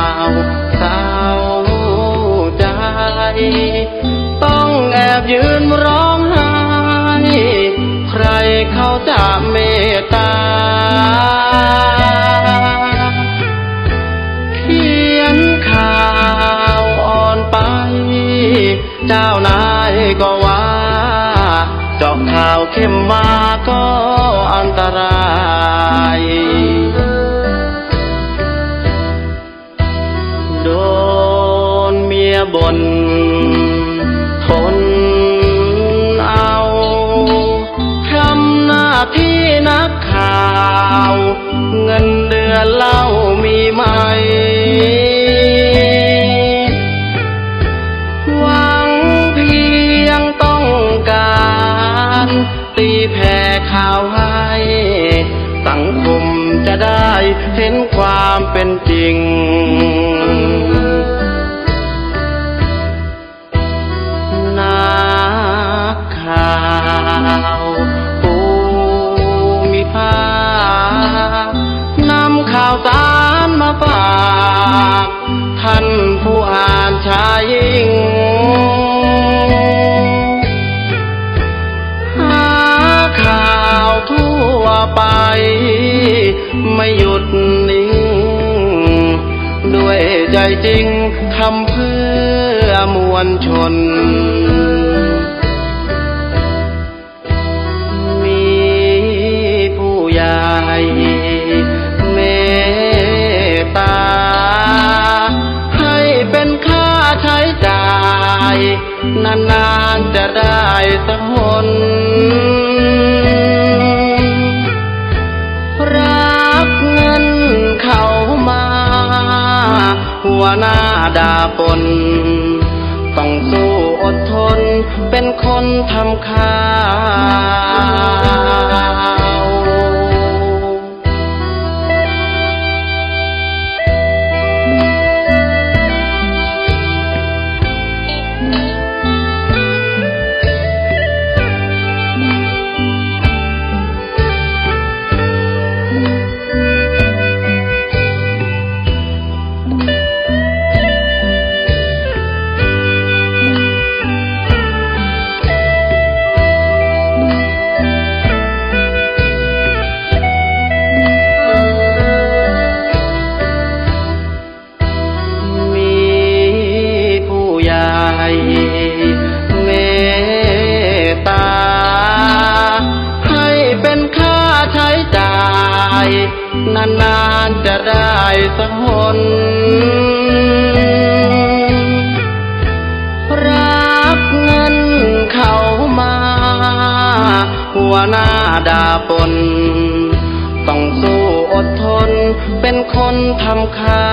าวเศร้าใจ ต้องแอบยืนร้องไห้ ใครเขาจะเมตตาเขียนข่าวอ่อนไป เจ้านายก็ว่าจอกข่าวเข้มมาก็ บนทนเอาทำหน้าที่นักข่าว เงินเดือนเล่ามีไหม หวังเพียงต้องการ ตีแผ่ข่าวให้สังคมจะได้เห็นความเป็นจริง ไป ไม่หยุดนิ่ง ด้วยใจจริงทำเพื่อมวลชน มีผู้ใหญ่เมตตา ให้เป็นค่าใช้จ่าย นานๆจะได้สักหน วหน้าดาปน ต้องสู้อดทนเป็นคนทำค่า นานๆจะได้สักหนรักเงินเข้ามา หัวหน้าดาปน ต้องสู้อดทนเป็นคนทำค่า